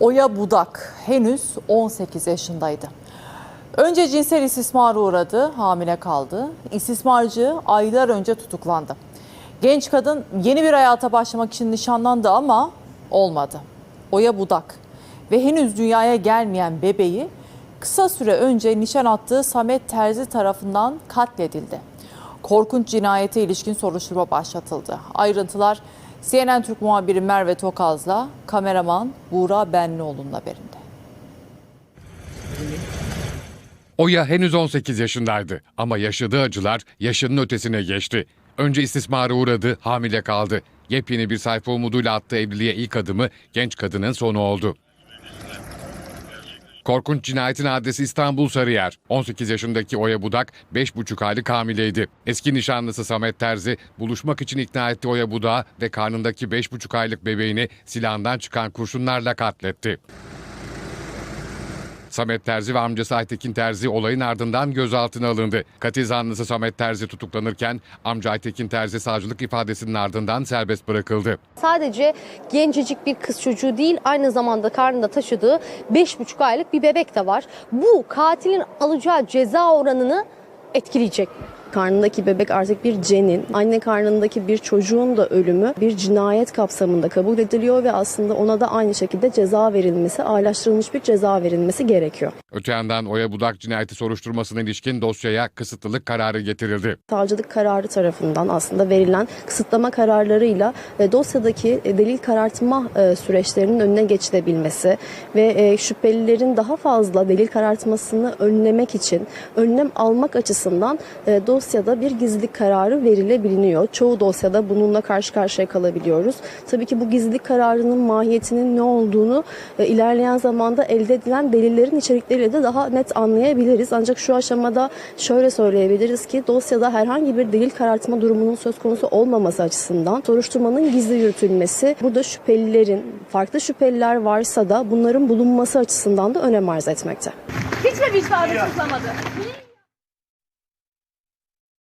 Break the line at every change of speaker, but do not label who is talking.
Oya Budak henüz 18 yaşındaydı. Önce cinsel istismara uğradı, hamile kaldı. İstismarcı aylar önce tutuklandı. Genç kadın yeni bir hayata başlamak için nişanlandı ama olmadı. Oya Budak ve henüz dünyaya gelmeyen bebeği kısa süre önce nişan attığı Samet Terzi tarafından katledildi. Korkunç cinayete ilişkin soruşturma başlatıldı. Ayrıntılar CNN Türk muhabiri Merve Tokaz'la kameraman Buğra Benlioğlu'nun haberinde.
Oya henüz 18 yaşındaydı ama yaşadığı acılar yaşının ötesine geçti. Önce istismara uğradı, hamile kaldı. Yepyeni bir sayfa umuduyla attığı evliliğe ilk adımı genç kadının sonu oldu. Korkunç cinayetin adresi İstanbul Sarıyer. 18 yaşındaki Oya Budak 5,5 aylık hamileydi. Eski nişanlısı Samet Terzi buluşmak için ikna etti Oya Budak'ı ve karnındaki 5,5 aylık bebeğini silahından çıkan kurşunlarla katletti. Samet Terzi ve amcası Aytekin Terzi olayın ardından gözaltına alındı. Katil zanlısı Samet Terzi tutuklanırken amca Aytekin Terzi savcılık ifadesinin ardından serbest bırakıldı.
Sadece gencecik bir kız çocuğu değil aynı zamanda karnında taşıdığı 5,5 aylık bir bebek de var. Bu katilin alacağı ceza oranını etkileyecek.
Karnındaki bebek artık bir cenin, anne karnındaki bir çocuğun da ölümü bir cinayet kapsamında kabul ediliyor ve aslında ona da aynı şekilde ceza verilmesi, ağırlaştırılmış bir ceza verilmesi gerekiyor.
Öte yandan Oya Budak cinayeti soruşturmasına ilişkin dosyaya kısıtlılık kararı getirildi.
Savcılık kararı tarafından aslında verilen kısıtlama kararlarıyla e, dosyadaki e, delil karartma e, süreçlerinin önüne geçilebilmesi ve şüphelilerin daha fazla delil karartmasını önlemek için önlem almak açısından e, dosyada bir gizlilik kararı verilebiliyor. Çoğu dosyada bununla karşı karşıya kalabiliyoruz. Tabii ki bu gizlilik kararının mahiyetinin ne olduğunu e, ilerleyen zamanda elde edilen delillerin içerikleriyle de daha net anlayabiliriz. Ancak şu aşamada şöyle söyleyebiliriz ki dosyada herhangi bir delil karartma durumunun söz konusu olmaması açısından soruşturmanın gizli yürütülmesi, burada şüphelilerin, farklı şüpheliler varsa da bunların bulunması açısından da önem arz etmekte.
Hiç mi vicdanı sızlamadı?